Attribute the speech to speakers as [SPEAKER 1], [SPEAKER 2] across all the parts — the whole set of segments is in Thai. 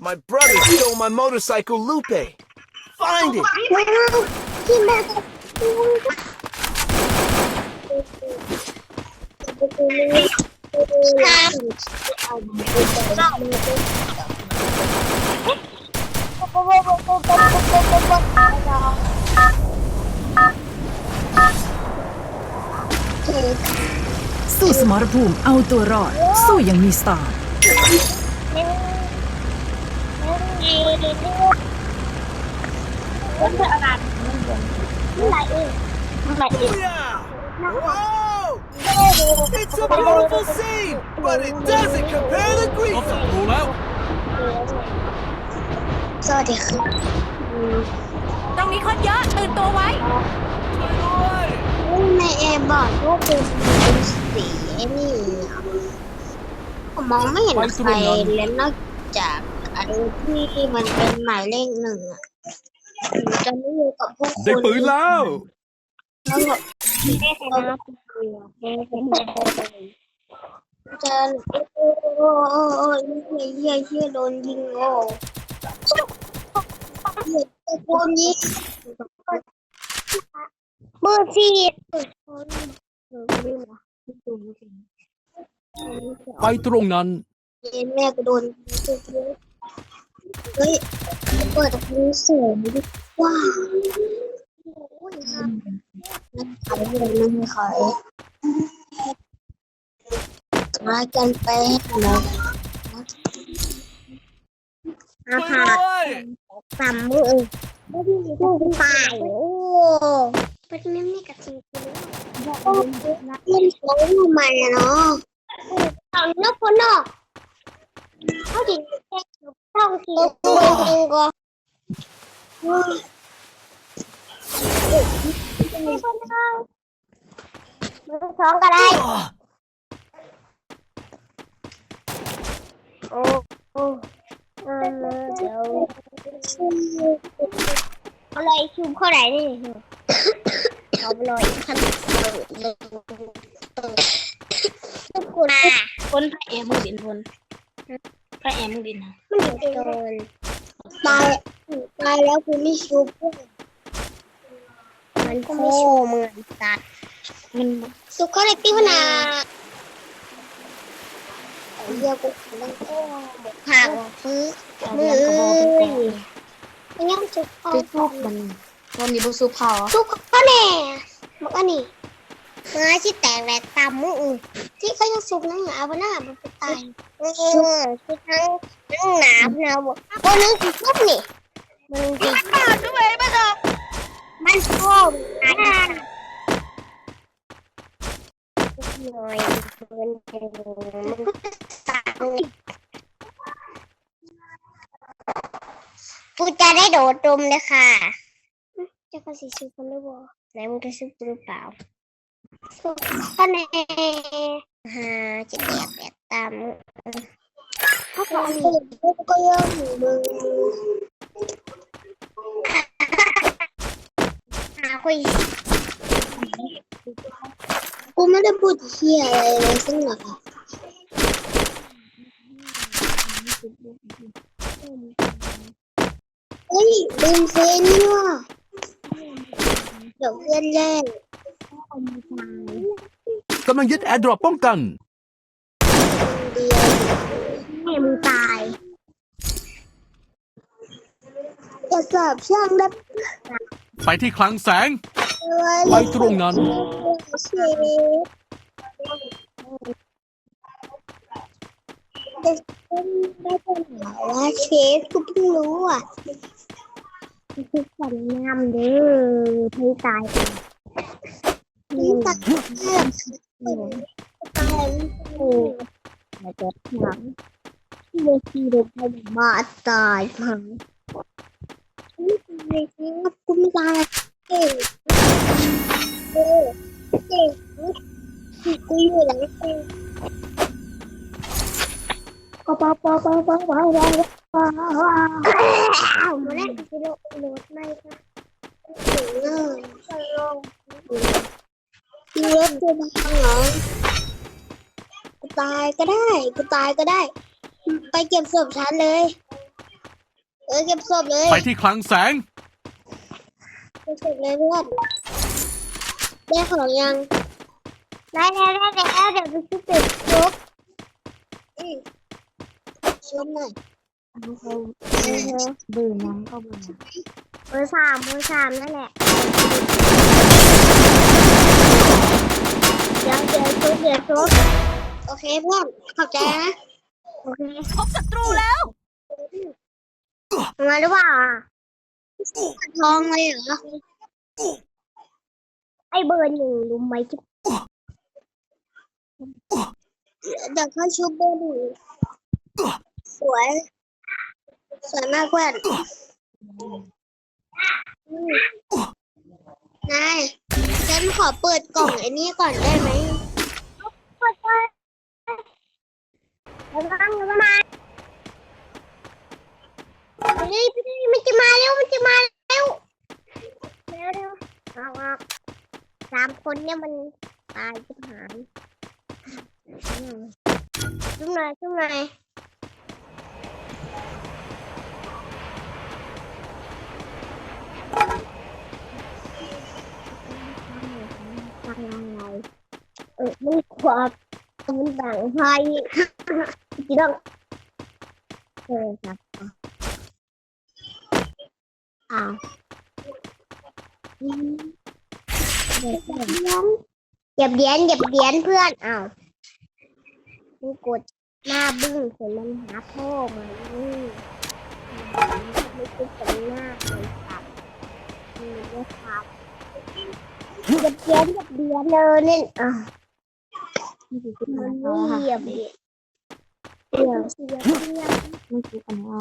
[SPEAKER 1] My brother stole my motorcycle Lupe. Find it.
[SPEAKER 2] ว้าวที่แม่ครับเค้ก
[SPEAKER 3] สู้สมรภูมิเอาตัวรอด สู้อย่างมีสไตล์
[SPEAKER 2] ก็คืออะไรอะไรเองอะไรเอง
[SPEAKER 1] Yeah. Whoa! It's a beautiful scene, but it doesn't compare to
[SPEAKER 4] ครบศั
[SPEAKER 1] Greece.
[SPEAKER 4] ตรูแล้ว
[SPEAKER 2] สวัสดีครับ
[SPEAKER 3] ตรงนี้คนเยอะ ตื่นตัวไว้
[SPEAKER 2] ในแอร์บอกว่าเป็นสีนี่อะผมมองไม่เห็นใครเลยนอกจาก ไอ้ที่มันเป็นหมายเลขหนึ่งอะผมจะไม่อยู่กับพวกคุณ
[SPEAKER 4] ได้ปืนแล้ว
[SPEAKER 2] แล้วแบบไม่ใครนะจะโอ้โอ้โอ้โอ้เฮียเฮียเฮียโดนยิงโอ้เฮียโดนยิงมือสีเออไม่รู้ว่ะไม่รู้ไม่รู้
[SPEAKER 4] ไปตรงนั้น
[SPEAKER 2] เย็นแม่ก็โดน เฮ้ยเปิดรูสียงดิว้าวโอ้ยครับนั่นขายเลยนั่นขายมากันไปแล้วอาหารสามมือไม่ดีกูตายโอ้เป็นนี่นี่กับจริงจริงโอ้มันโซ่ทำไมอะเนาะตอนนี้คนเนาะเขาดิ แค่ต้องทีตัวเองก็มือสองก็ได้ โอ้โอ้เออเดี๋ยวเอาเลยชุมเข้าไหนนี่เอาไปเลยขั้นทุกคนคนพระเอกมึงดินพล พระเอกมึงดินมันดินโดนตายตายแล้วกูไม่ชุบมันโคเหมือนสัตว์มันสุขอะไรที่พนาเรียกกูมันโอ้ห่างฟื้นมือยังจุกเอาทุกมัน
[SPEAKER 5] วันนี้บุซุปเผา
[SPEAKER 2] ทุกข้อแน่บอกอันนี้ เมื่อที่แตกแหลกตามมือที่เขายังสุกนั่งหนาบนหน้ามันไปตายเออที่ทั้งนั่งหนาบนาบวันนึงติดปุ๊บนี่มันติดมาด้วยมาดอกมันโค้งตายหน่อยมันตายกูจะได้โดดดมเลยค่ะจะกระสีชุบกันหรือเปล่าไหนมึงจะชุบหรือเปล่า ชุบคะแนนฮะจะแอบแอบตามถ้าพอมีก็ยังอยู่มึงหาคุยกูไม่ได้พูดเฮียอะไรเลยสักหน่อยเฮ้ยลืมเซนนี่ว่ะเดี๋ยวเพื่อนแย่ง
[SPEAKER 4] กำลังยึดแอร์ดรอปป้องกัน
[SPEAKER 2] เดียวให้มึงตายจะสอบช่างได้
[SPEAKER 4] ไปที่คลังแสง
[SPEAKER 2] ไว้
[SPEAKER 4] ไปตรงนั้น
[SPEAKER 2] เชฟจะเป็นได้เป็นไหนวะเชฟกูเพิ่งรู้อะคือฝันงามเด้อไม่ตาย นี่ตักเลือกตายกูมาจับหนังที่โลกีโดนไปมาตายมั้งไม่ตายครับก็ไม่ตายเก่งเออเก่งกูอยู่หลังเก่งก็ปะปะปะปะปะปะปะเอาแล้วกูโดนโดนไม่ค่ะถึงเลย มีรถจะมาเหรอกูตายก็ได้กูตายก็ได้ ไปเก็บศพฉันเลย
[SPEAKER 1] เออเก็บศพเลย
[SPEAKER 4] ไปที่คลังแสง
[SPEAKER 1] เก็บศพเลยเพื่อนได้ของยังได้แล้วได้แล้วเดี๋ยวไปชุบเป็ดชุบอืมชุบหน่อย
[SPEAKER 5] เบื่อยังก็เบื่อ
[SPEAKER 1] เบอร์สามเบอร์สามนั่นแหละเดี๋ยวเดี๋ยวชุบเดี๋ยวชุบโอเคเพื่อนขอบใจนะโอเค
[SPEAKER 6] พบศัตรูแล้ว
[SPEAKER 1] มาหรือเปล่าอะทองเลยเหรอไอ้เบอร์หนึ่งรู้ไหมที่เดี๋ยวเขาชุบเบอร์หนึ่งสวยสวยมากเพื่อนอืมนายฉั นขอเปิดกล่องไอ้นี่ก่อนได้ไหมเปิดก่อนระวังระวังไปเลยไปเลยมันจะมาแล้วมันจะมาแล้วเร็วเร็วเอาเอาสามคนเนี่ยมันตายจิบหายอืมจุ่มหน่อยจุ่มหน่อย ทำอะไรเออมันขวบมันแบ่งไฟจีดองเออครับอ้าวเดี๋ยวเดี๋ยวเหยียบเหรียญเหยียบเหรียญเพื่อนอ้าวมันกดหน้าบึ้งเสร็จมันหาพ่อมานี่ไม่คิดเป็นหน้าเลยครับนี่นะครับ เหยียบเหรียญเหยียบเหรียเนี่อ้าว
[SPEAKER 5] นี่คือคิด
[SPEAKER 1] มั
[SPEAKER 5] อะ
[SPEAKER 1] น
[SPEAKER 5] เขา
[SPEAKER 1] เหยียบเหรียญเดี๋ยวเหยียบเหรียญ
[SPEAKER 5] ไม่คิดอะไรเอา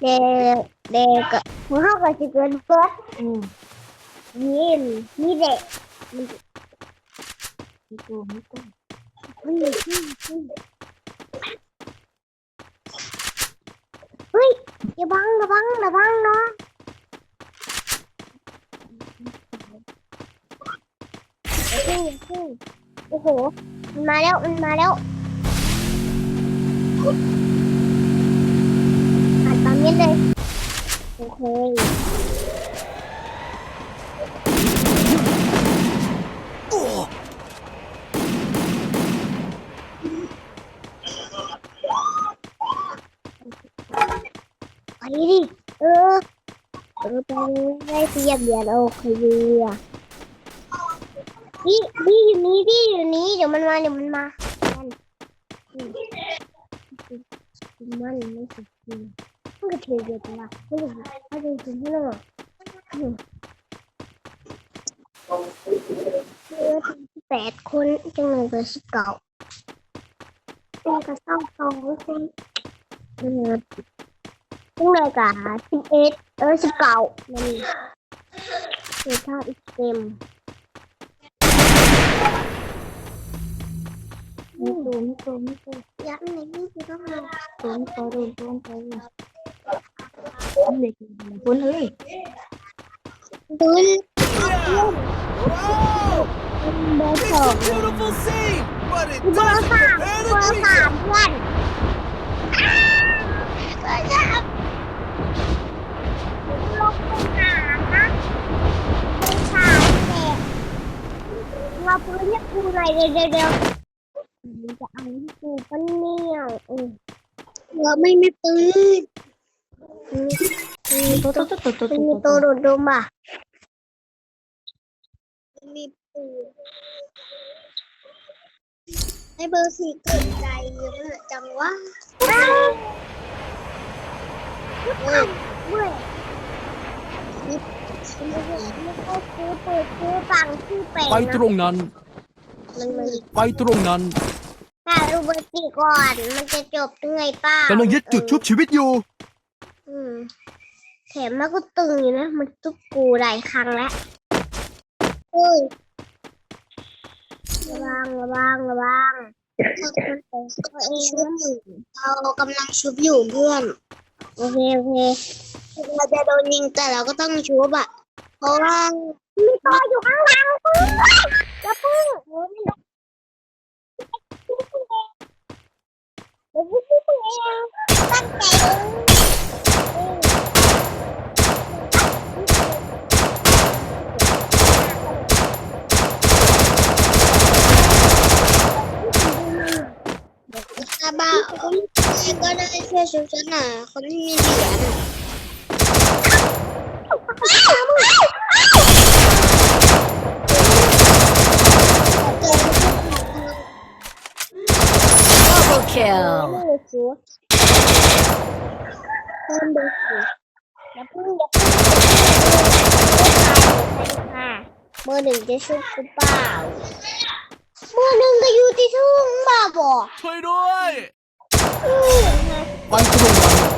[SPEAKER 1] เด็กเด็กหัวเข้ากับสิเกินเฟิร์ส
[SPEAKER 5] อืม
[SPEAKER 1] ยินนี่เด็ก
[SPEAKER 5] ไม่กลัวไม่กลัว
[SPEAKER 1] มันอยู่ที่ที่เฮ้ยอย่าบังอย่าบังอย่าบังเนาะอย่าพึ่ งอย่าพึ่งโอ้โห มันมาแล้ว มันมาแล้วอ่านตามนี้เลย โอเคไปดิ เออ เออไปเลยได้เสียเดียนโอเคอะ พี่พี่อยู่นี้พี่อยู่นี้ เดี๋ยวมันมาเดี๋ยวมันมา มันมันไม่สิจริงมันก็เทียบเดียวกันละไม่รู้ไม่รู้จริงๆหรอกอืมเออแปดคนจังเลยก็สิบเก้าเป็นกระเซ้าสองคนเออซึ่งเลยกับสิบเอ็ดเออสิบเก้ามันคือท่าอีกเต็ม
[SPEAKER 5] ม่กลัวม่กลัวม่กลัว
[SPEAKER 1] ยักษ์ในนี่คือต้องมา
[SPEAKER 5] โดนโดนโดนโดนโดนทำเด็กคนเอ้ย
[SPEAKER 1] ดุน
[SPEAKER 6] Wow!
[SPEAKER 1] เบอร์สอง
[SPEAKER 6] a beautiful scene, but it
[SPEAKER 1] เบอร์
[SPEAKER 6] doesn't
[SPEAKER 1] สาม
[SPEAKER 6] compare
[SPEAKER 1] เบอ
[SPEAKER 6] to
[SPEAKER 1] ร์สามเพื่อนอ้าวเบอร์สามลงไปหานะเบอร์สามเด็กเราเพื่อนเรียกกูหน่อยเดี๋ยวเดี๋ยวเดี๋ยวจะเอาที่กูปะเนี่ยอืมเราไม่มีปืนมีมี
[SPEAKER 5] ตัวตัวตัวตัวตัว
[SPEAKER 1] มันมี
[SPEAKER 5] ตั
[SPEAKER 1] ตัว
[SPEAKER 5] ว
[SPEAKER 1] โดดดมอะมันมีปืนให้เบอร์สี่เกิดใจเยอะจังวะเฮ้ยเฮ้ยเฮ้ยนี่นี่ก็คือเปิดคือฝั่งที่เป็น
[SPEAKER 4] ไปตรงนั้น
[SPEAKER 1] มันมัน
[SPEAKER 4] ไปตรงนั้น
[SPEAKER 1] ถ้ารูเบอร์สี่ก่อน มันจะจบยังไงป้ากำ
[SPEAKER 4] ลังยึดจุดชุบชีวิตอยู่
[SPEAKER 1] อืมแถมมันก็ตึงอยู่นะ มันทุบกูหลายครั้งแล้วเฮ้ยระวังระวังระวังตัวเองนะมึงเรากำลังชุบอยู่เพื่อน โอเคโอเคเราจะโดนยิงแต่เราก็ต้องชุบอะเพราะว่ามีตัวอยู่ข้างหลังเพื่อนจะพึ่งโอ้ย là ba không nghe có đây xe súng sẵn à không nghe gì cả nè งใจเองคนที่ก็ได้ช่วยชุบฉันหน่อยคนที่มีเหรียญอะ
[SPEAKER 3] Double kill
[SPEAKER 1] ไม่รู้สิเพิ่มดูสิอย่าเพิ่งอย่าเพิ่งค่ะเบอร์หนึ่งจะชุบกูเปล่าเบอร์หนึ่งก็อยู่ที่ทุ่งบ้าบอก
[SPEAKER 6] ช่วยด้วย
[SPEAKER 4] วันตรงนั้น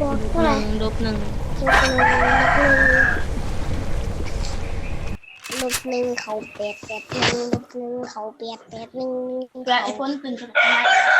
[SPEAKER 1] ลยใช่อันนั้นมามันมามันมาเบอร์หนึ่งเดี๋ยวพ่อละละละอย่าเออแม่ตีกูอือบอกเท่าไหร่
[SPEAKER 5] ลบหนึ่ง
[SPEAKER 1] ลบหนึ่งเขาแปดแปดหนึ่งลบหนึ่งเขาแปดแปดหนึ่ง
[SPEAKER 5] และไอ้คนขึ้นสนาม